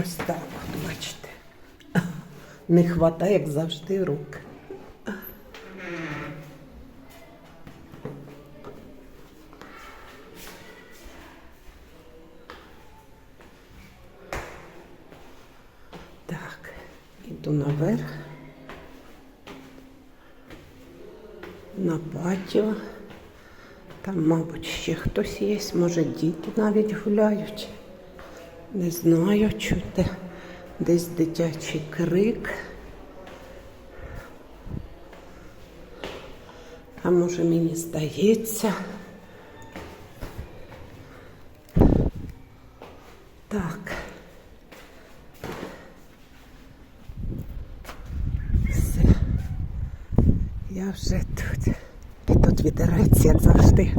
Ось так, от, бачите. Не хватає, як завжди, рук. Так, іду наверх. На патіо. Там, мабуть, ще хтось є, може діти навіть гуляють. Не знаю, чути десь дитячий крик. А може мені здається. Так. Все. Я вже тут. І тут вітерець, як завжди.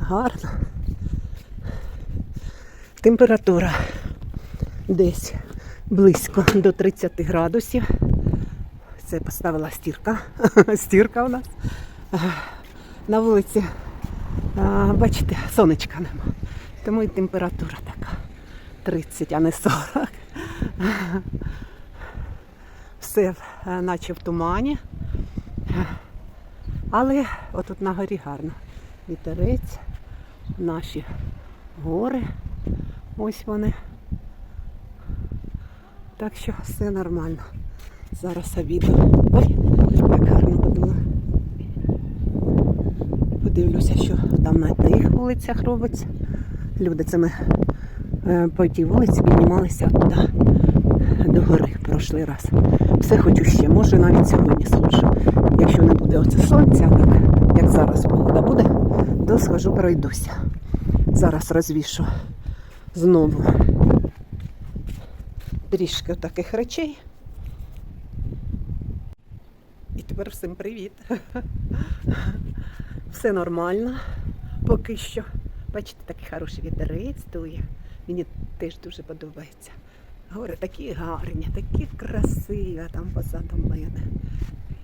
Гарно. Температура десь близько до 30 градусів. Це поставила стірка. Стірка у нас. На вулиці, бачите, сонечка нема. Тому і температура така. 30, а не 40. Все е, наче в тумані. Але отут на горі гарно. Вітерець, наші гори. Ось вони. Так що все нормально. Зараз обіду. Ой, як гарно подула. Подивлюся, що там на тих вулицях робиться. Люди цими е, по тій вулиці піднімалися туди до гори прошлий раз. Все хочу ще, може навіть сьогодні схожу. Якщо не буде оце сонця, так як зараз погода буде, то схожу пройдуся. Зараз розвішу знову трішки таких речей. І тепер всім привіт. Все нормально поки що. Бачите, такий хороший вітерець дує. Мені теж дуже подобається. Гори такі гарні, такі красиві там позаду мене.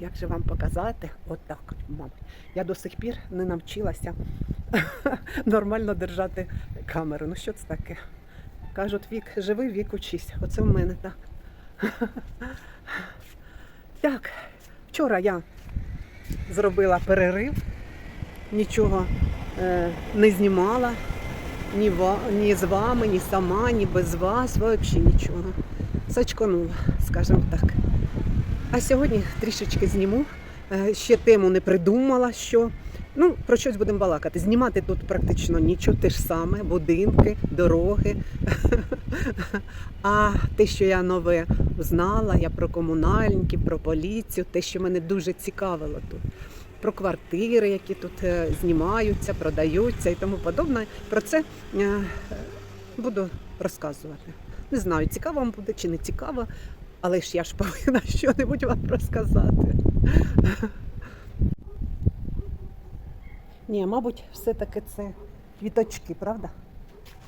Як же вам показати? Отак, от, мабуть. Я до сих пір не навчилася нормально держати камеру. Ну що це таке? Кажуть, вік живий, вік учись. Оце в мене так. Так, вчора я зробила перерив, нічого е, не знімала. Ні, ва, ні з вами, ні сама, ні без вас, взагалі нічого. Сачконула, скажімо так. А сьогодні трішечки зніму. Е, Ще тему не придумала, що. Ну, про щось будемо балакати. Знімати тут практично нічого, те ж саме, будинки, дороги. А те, що я нове знала, я про комунальників, про поліцію, те, що мене дуже цікавило тут. Про квартири, які тут е, знімаються, продаються і тому подобне. Про це е, буду розказувати. Не знаю, цікаво вам буде чи не цікаво, але ж я ж повинна щось вам розказати. Ні, мабуть, все-таки це квіточки, правда?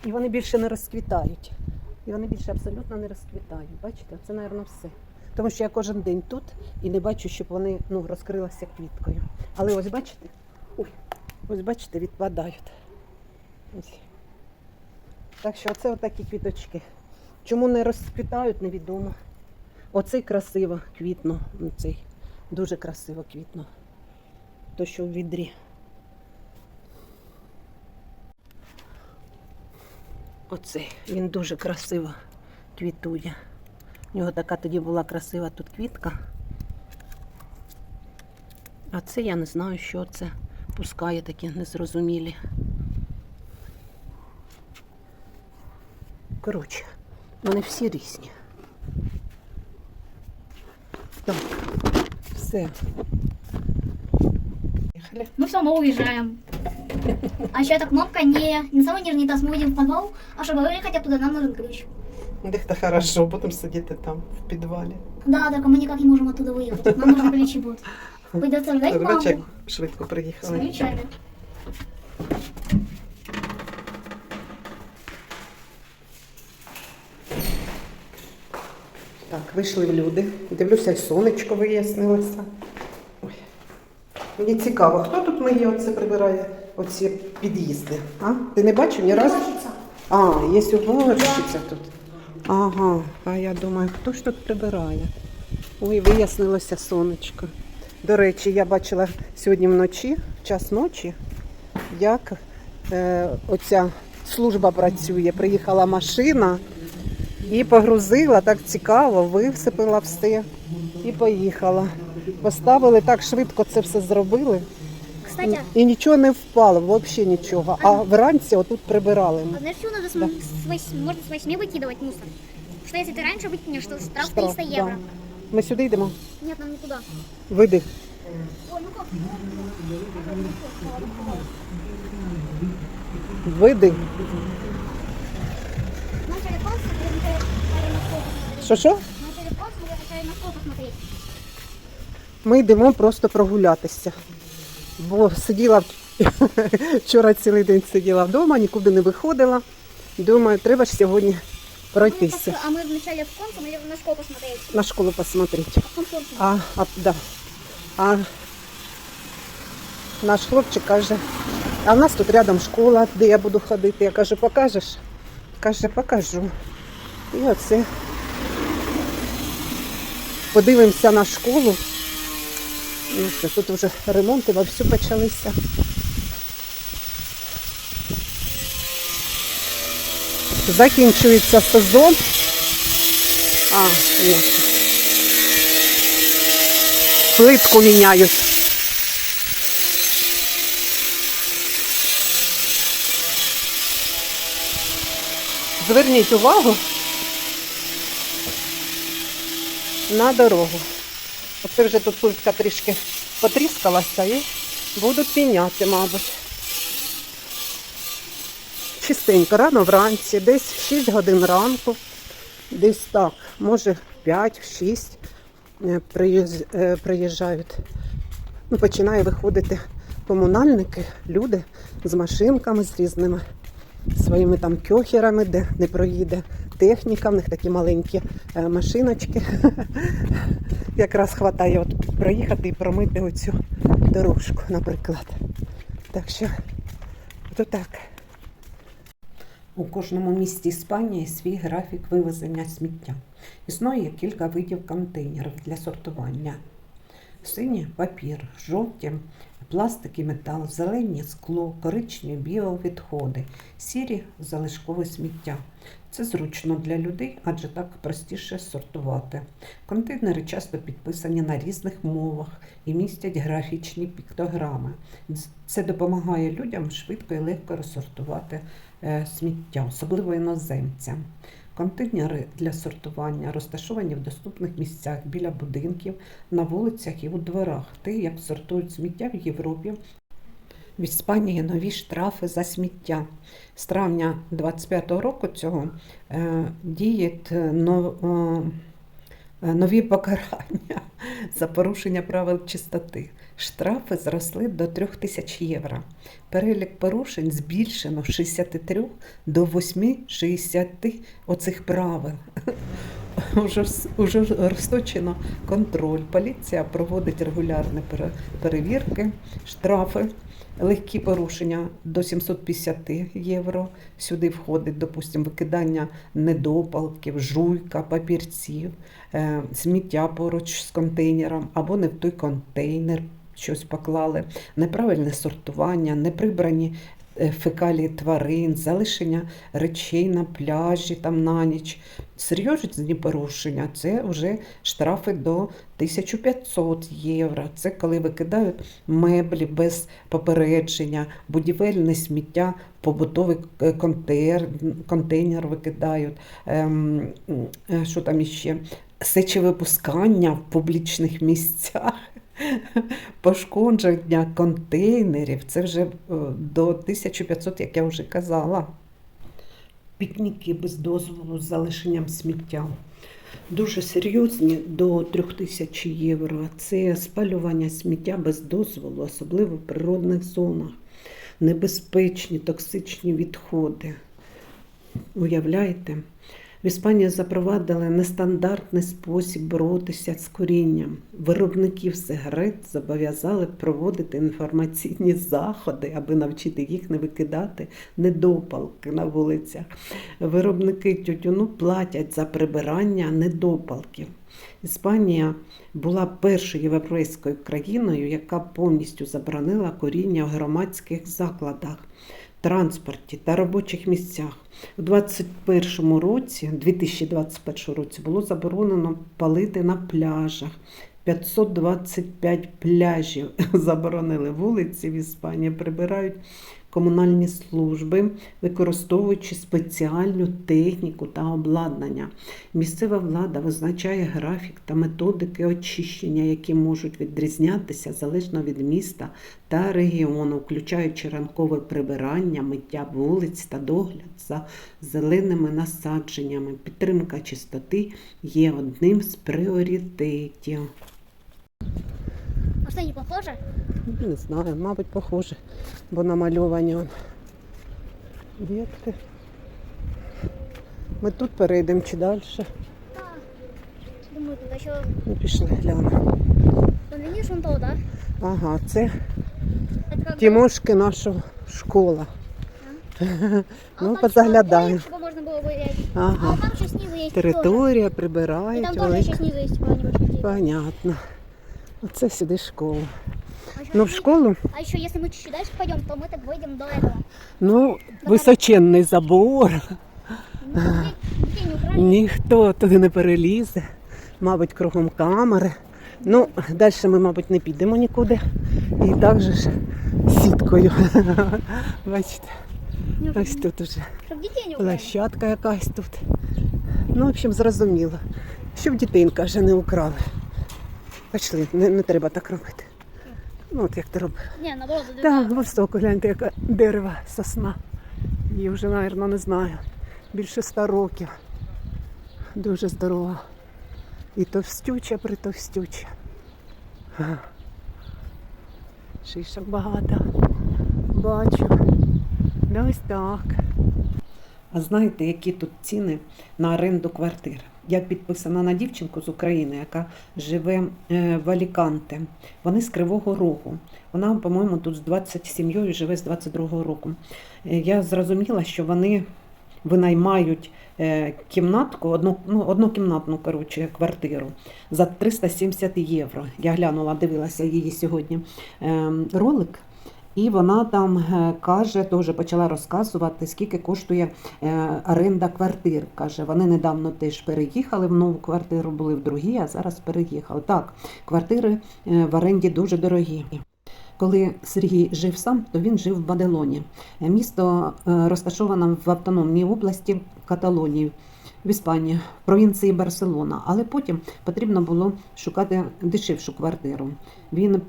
І вони більше не розквітають. І вони більше абсолютно не розквітають. Бачите, це, мабуть, все. Тому що я кожен день тут і не бачу, щоб вони ну, розкрилися квіткою. Але ось бачите, ой, ось бачите, відпадають. Ось. Так що оце отакі квіточки. Чому не розквітають, невідомо. Оцей красиво квітно. Цей дуже красиво квітно. То, що в відрі. Оцей, він дуже красиво квітує. У нього така тоді була красива тут квітка. А це я не знаю, що це. Пускає такі незрозумілі. Коротше, вони всі різні. Так, все. Ну мы уезжаем. А еще эта кнопка не, не самый нижний этаж, мы уйдем в подвал, а чтобы выехать оттуда, нам нужен ключ. Дехто хорошо, будемо сидіти там в підвалі. Да, только мы никак не можем оттуда выехать. Нам нужны ключи будут. Придется ждать маму Бачиш, як швидко с приїхали. ключами. Так, вийшли в люди. Дивлюся, сонечко вияснилося. Ой. Мені цікаво, хто тут мені оце прибирає Оці під'їзди? А? Ти не бачив ні разу? А, є уборщиця тут. Ага, а я думаю, хто ж тут прибирає? Ой, вияснилося сонечко. До речі, я бачила сьогодні вночі, в час ночі, як е, оця служба працює. Приїхала машина і погрузила так цікаво, висипала все і поїхала. Поставили так швидко це все зробили Кстати, І нічого не впало, взагалі нічого. А вранці отут прибирали. а знаешь, что надо с, м- с вось- можно с 8 выкидывать мусор? Что если ты раньше выкинешь, то штраф 300 да. евро. Ми сюди йдемо. Нет, нам не туда. Види. Ой, ну как? Види. На телефон смотри, на телефон Що що? На телефон смотри, хотели на что посмотреть. Ми йдемо просто прогулятися. Бо сиділа вчора цілий день сиділа вдома, нікуди не виходила. Думаю, треба ж сьогодні пройтися, А мы вначале в кон смотрели на школу посмотреть. на школу посмотрети. А, а, да. а наш хлопчик каже, а в нас тут рядом школа, де я буду ходити. Я кажу, покажеш? Каже, покажу. І оце подивимося на школу. Ну, тут вже ремонти вовсю почалися. Закінчується сезон. А, ні. Плитку міняють. Зверніть увагу на дорогу. Оце вже тут плитка трішки потріскалася і будуть міняти, мабуть. Чистенько, рано вранці, десь 6 годин ранку, десь так, може 5-6 е, е, приїжджають. Ну, починає виходити комунальники, люди з машинками, з різними своїми там кьохерами, де не проїде техніка, в них такі маленькі е, машиночки. Якраз хватає от проїхати і промити оцю дорожку, наприклад. Так що, то так. У кожному місті Іспанії свій графік вивезення сміття. Існує кілька видів контейнерів для сортування. Сині папір, жовті пластик і метал, зелені скло, коричневі біовідходи, сірі залишкове сміття. Це зручно для людей, адже так простіше сортувати. Контейнери часто підписані на різних мовах і містять графічні піктограми. Це допомагає людям швидко і легко розсортувати е, сміття, особливо іноземцям. Контейнери для сортування розташовані в доступних місцях біля будинків, на вулицях і у дворах. Те, як сортують сміття в Європі. В Іспанії нові штрафи за сміття. З травня 25-го року цього е, е, е, нові покарання за порушення правил чистоти. Штрафи зросли до 3 тисяч євро. Перелік порушень збільшено з 63 до 8-60 оцих правил. Уже, уже розточено контроль. Поліція проводить регулярні перевірки, штрафи, легкі порушення до 750 євро. Сюди входить, допустимо, викидання недопалків, жуйка, папірців, е, сміття поруч з контейнером або не в той контейнер щось поклали, неправильне сортування, неприбрані е, фекалії тварин, залишення речей на пляжі там на ніч. Серйозні порушення це вже штрафи до 1500 євро. Це коли викидають меблі без попередження, будівельне сміття, побутовий е, контейнер, контейнер викидають. Ем, е, що там іще? Сечовипускання в публічних місцях. Пошкодження контейнерів це вже е, до 1500, як я вже казала. Пікніки без дозволу з залишенням сміття. Дуже серйозні до 3000 євро. Це спалювання сміття без дозволу, особливо в природних зонах. Небезпечні токсичні відходи. Уявляєте? В Іспанії запровадили нестандартний спосіб боротися з курінням. Виробників сигарет зобов'язали проводити інформаційні заходи, аби навчити їх не викидати недопалки на вулицях. Виробники тютюну платять за прибирання недопалків. Іспанія була першою європейською країною, яка повністю заборонила куріння в громадських закладах, транспорті та робочих місцях. У 2021 році, 2021 році, було заборонено палити на пляжах. 525 пляжів заборонили вулиці в Іспанії, прибирають комунальні служби, використовуючи спеціальну техніку та обладнання. Місцева влада визначає графік та методики очищення, які можуть відрізнятися залежно від міста та регіону, включаючи ранкове прибирання, миття вулиць та догляд за зеленими насадженнями. Підтримка чистоти є одним з пріоритетів. А что, не похоже? Не знаю, мабуть, похоже, бо намальовані он ветки. Ми тут перейдемо чи далі. Да. Думаю, тут еще... Ну, пішли глянемо. Вон, видишь, вон то, да? Ага, це Это как... Тимошки наша школа. А Ну, там позаглядаем. типа, можно было бы... э, А Ага. вот там еще снизу есть Територія тоже. И прибирають. там тоже велика. еще снизу есть типа небольшой тип. Понятно. Оце сюди школа. А ещё Ну, в если- школу, А еще если мы чуть-чуть дальше пойдем, то мы так выйдем до этого. ну, височенний забор. Ну, детей- детей не украли. Ніхто туди не перелізе. Мабуть, кругом камери. Ну, далі ми, мабуть, не підемо нікуди. І так же ж сіткою. Бачите, Не украли. ось тут уже Чтоб детей не украли. площадка якась тут. Ну, в общем, зрозуміло. Щоб дітей, каже, не украли. Пішли, не, не треба так робити. Ну, от як ти робиш. Не, наоборот, Так, задвигай. високо гляньте, яке дерево, сосна. Її вже, мабуть, не знаю. Більше ста років. Дуже здорова. І товстюча, притовстюча. Шишок багато. Бачу. Да ось так. А знаєте, які тут ціни на оренду квартир? Я підписана на дівчинку з України, яка живе е, в Аліканте. Вони з Кривого Рогу. Вона, по-моєму, тут з 20 сім'єю живе з 22-го року. Е, Я зрозуміла, що вони винаймають е, кімнатку, одну, ну, однокімнатну коротше, квартиру за 370 євро. Я глянула, дивилася її сьогодні е, ролик. І вона там е, каже, теж почала розказувати, скільки коштує е, оренда квартир. Каже, вони недавно теж переїхали в нову квартиру, були в другій, а зараз переїхали. Так, квартири е, в оренді дуже дорогі. Коли Сергій жив сам, то він жив в Баделоні. Місто розташоване в автономній області Каталонії. В Іспанії, в провінції Барселона, але потім потрібно було шукати дешевшу квартиру. Він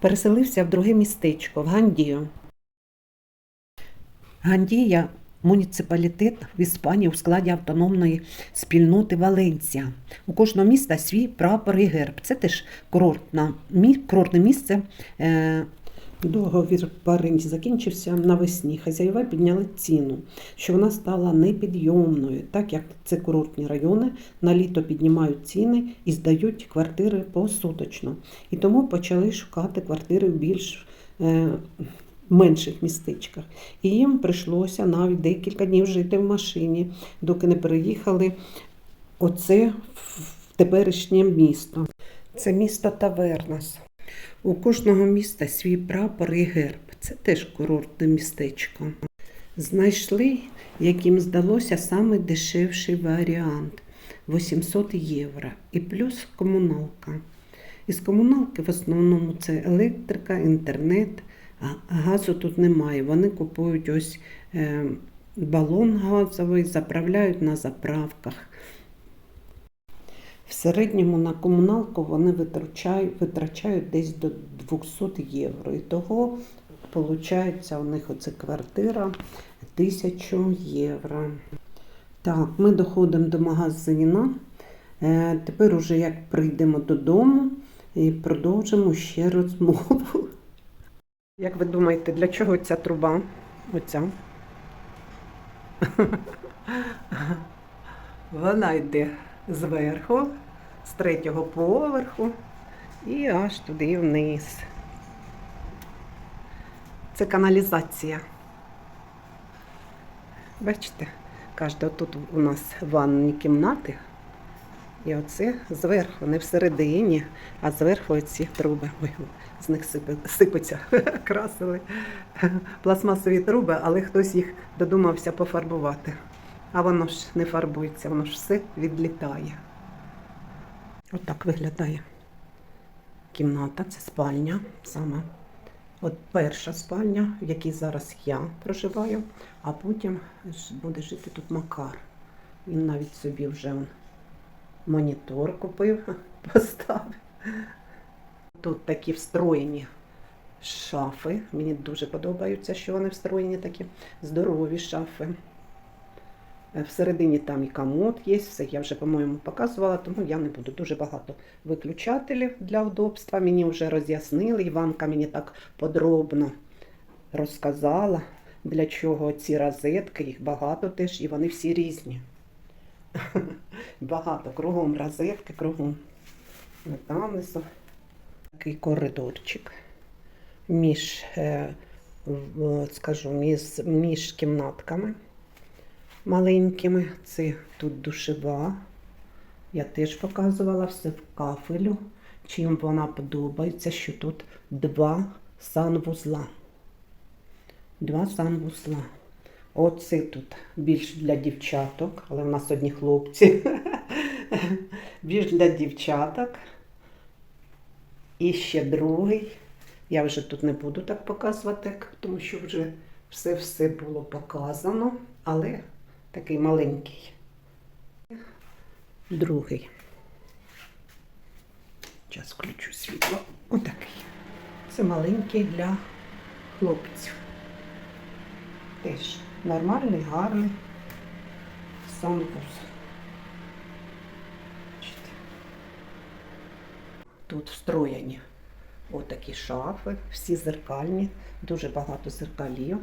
переселився в друге містечко в Гандію. Гандія муніципалітет в Іспанії у складі автономної спільноти Валенція. У кожного міста свій прапор і герб. Це теж курортне місце. Договір оренді закінчився навесні. Хазяєва підняли ціну, що вона стала непідйомною, так як це курортні райони, на літо піднімають ціни і здають квартири посуточно. І тому почали шукати квартири в більш е, менших містечках. І їм прийшлося навіть декілька днів жити в машині, доки не переїхали оце в теперішнє місто. Це місто Тавернас. У кожного міста свій прапор і герб. Це теж курортне містечко. Знайшли, яким здалося саме дешевший варіант 800 євро і плюс комуналка. Із комуналки в основному це електрика, інтернет, а газу тут немає. Вони купують ось е, балон газовий, заправляють на заправках. В середньому на комуналку вони витрачають, витрачають десь до 200 євро. І того виходить у них оце квартира 1000 євро. Так, ми доходимо до магазина. Е, тепер уже як прийдемо додому і продовжимо ще розмову. Як ви думаєте, для чого ця труба? Оця. Вона йде зверху, з третього поверху і аж туди вниз. Це каналізація. Бачите, кожна тут у нас ванні кімнати. І оце зверху, не всередині, а зверху оці труби. Ой, з них сипеться, красили пластмасові труби, але хтось їх додумався пофарбувати. А воно ж не фарбується, воно ж все відлітає. Отак виглядає кімната, це спальня саме. От перша спальня, в якій зараз я проживаю, а потім буде жити тут Макар. Він навіть собі вже он, монітор купив, поставив. Тут такі встроєні шафи. Мені дуже подобаються, що вони встроєні такі здорові шафи. Е, Всередині там і комод є, все я вже, по-моєму, показувала, тому я не буду дуже багато виключателів для удобства. Мені вже роз'яснили, Іванка мені так подробно розказала, для чого ці розетки, їх багато теж, і вони всі різні. Багато, кругом розетки, кругом. Там такий коридорчик між, е, скажу, між, між кімнатками маленькими. Це тут душева. Я теж показувала все в кафелю. Чим вона подобається, що тут два санвузла. Два санвузла. Оце тут більш для дівчаток, але в нас одні хлопці. більш для дівчаток. І ще другий. Я вже тут не буду так показувати, тому що вже все-все було показано, але такий маленький. Другий. Зараз включу світло. Отакий. Це маленький для хлопців. Теж нормальний, гарний санвуз. Тут встроєні отакі шафи, всі зеркальні, дуже багато зеркалів.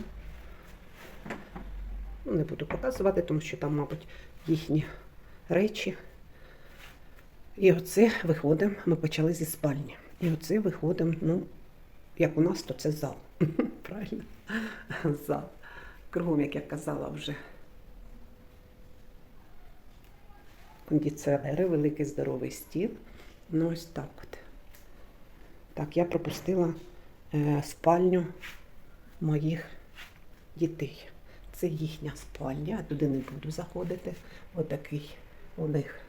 Ну, Не буду показувати, тому що там, мабуть, їхні речі. І оце виходимо, ми почали зі спальні. І оце виходимо, ну, як у нас, то це зал. Правильно? Зал. Кругом, як я казала вже. Кондиціонери, великий здоровий стіл. Ну, ось так от. Так, я пропустила е, спальню моїх дітей. Це їхня спальня, туди не буду заходити. Отакий у них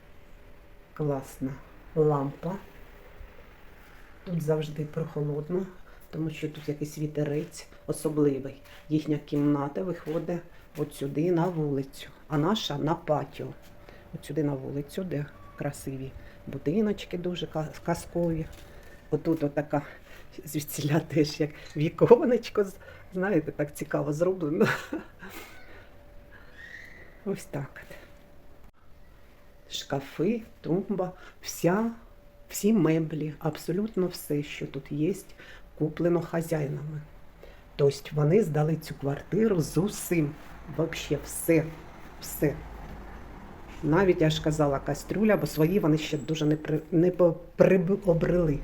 класна лампа. Тут завжди прохолодно, тому що тут якийсь вітерець особливий. Їхня кімната виходить от сюди на вулицю, а наша на патіо. От сюди на вулицю, де красиві будиночки дуже казкові. Отут отака звідсіля теж як віконечко, знаєте, так цікаво зроблено. Ось так. Шкафи, тумба, вся, всі меблі, абсолютно все, що тут є, куплено хазяїнами. Тобто вони здали цю квартиру з усім. Взагалі все, все. Навіть я ж казала кастрюля, бо свої вони ще дуже не, при, не приобрели.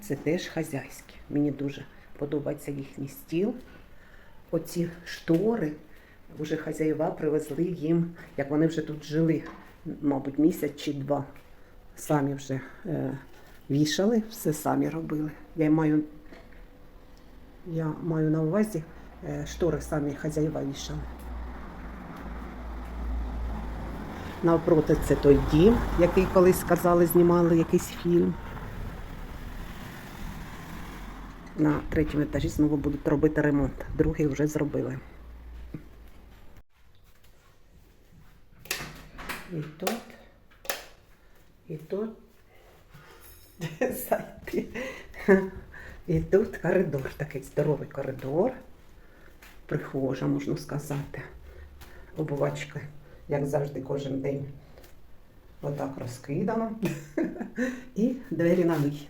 Це теж хазяйське. Мені дуже подобається їхній стіл. Оці штори вже хазяєва привезли їм, як вони вже тут жили, мабуть, місяць чи два. Самі вже е, вішали, все самі робили. Я маю, я маю на увазі, е, штори самі хазяєва вішали. Навпроти це той дім, який колись сказали, знімали якийсь фільм. На третьому етажі знову будуть робити ремонт. Другий вже зробили. І тут, і тут зайти. І тут коридор, такий здоровий коридор. Прихожа, можна сказати. Обувачки, як завжди, кожен день. Отак розкидано. І двері на вихід.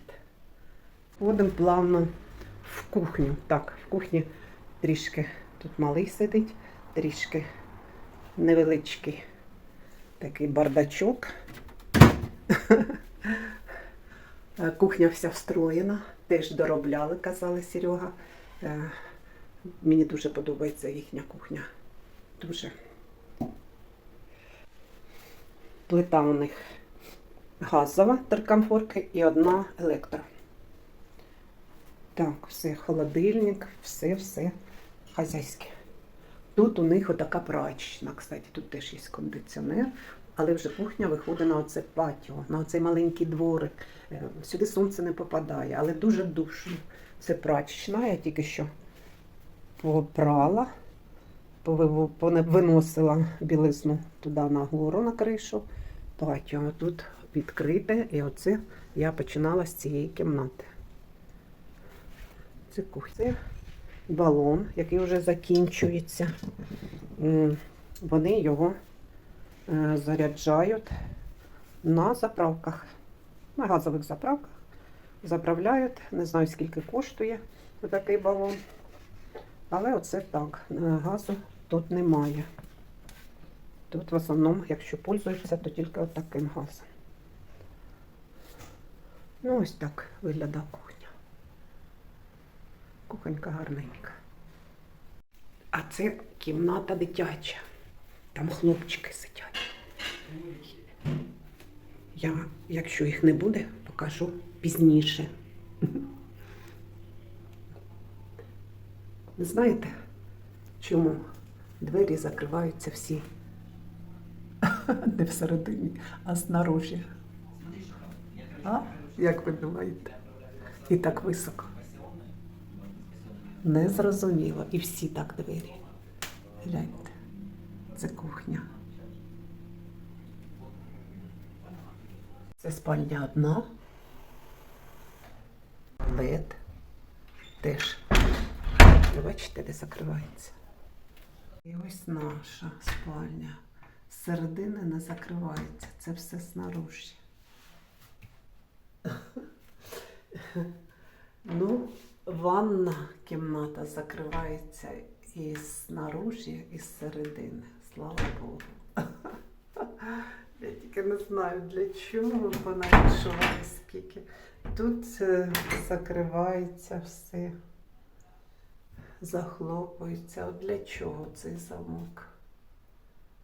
Входимо плавно в кухню. Так, в кухні трішки тут малий сидить, трішки невеличкий такий бардачок. Кухня вся встроєна, теж доробляли, казали Серега. Е, Мені дуже подобається їхня кухня. Дуже. Плита у них газова теркамфорки і одна електро. Так, все, холодильник, все, все хазяйське. Тут у них отака прачечна, кстати, тут теж є кондиціонер, але вже кухня виходить на оце патіо, на оцей маленький дворик. Е, Сюди сонце не попадає, але дуже душно. Це прачечна, я тільки що попрала, виносила білизну туди нагору на кришу. Патіо тут відкрите, і оце я починала з цієї кімнати. Це. Це балон, який вже закінчується. Вони його е, заряджають на заправках, на газових заправках. Заправляють, не знаю скільки коштує такий балон. Але оце так. е, Газу тут немає. Тут в основному, якщо пользуються, то тільки таким газом. Ну, ось так виглядає кухня. Кухонька гарненька. А це кімната дитяча. Там хлопчики сидять. Я, якщо їх не буде, покажу пізніше. Знаєте, чому двері закриваються всі? Не всередині, а снаружи. А? Як ви думаєте? І так високо. Не зрозуміло. І всі так двері. Гляньте, це кухня. Це спальня одна. Лед. Теж. Ви бачите, де закривається. І ось наша спальня. З середини не закривається. Це все снаружи. Ну, ванна кімната закривається і снаружи, і зсередини. Слава Богу. Я тільки не знаю для чого вона відчуває скільки. Тут е, закривається все, захлопується. От для чого цей замок?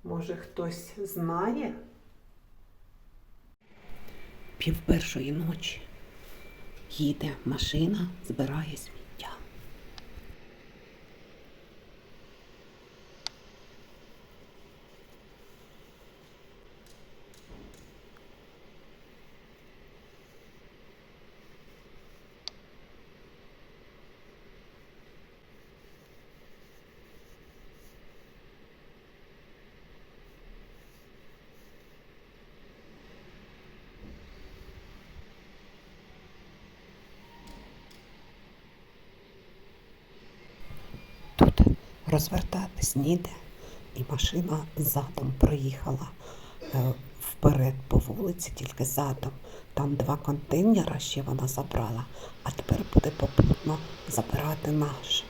Може хтось знає? Пів першої ночі їде машина, збирає сміття. Тут розвертатись ніде, і машина задом проїхала е, вперед по вулиці, тільки задом. Там два контейнера ще вона забрала, а тепер буде попутно забирати наш.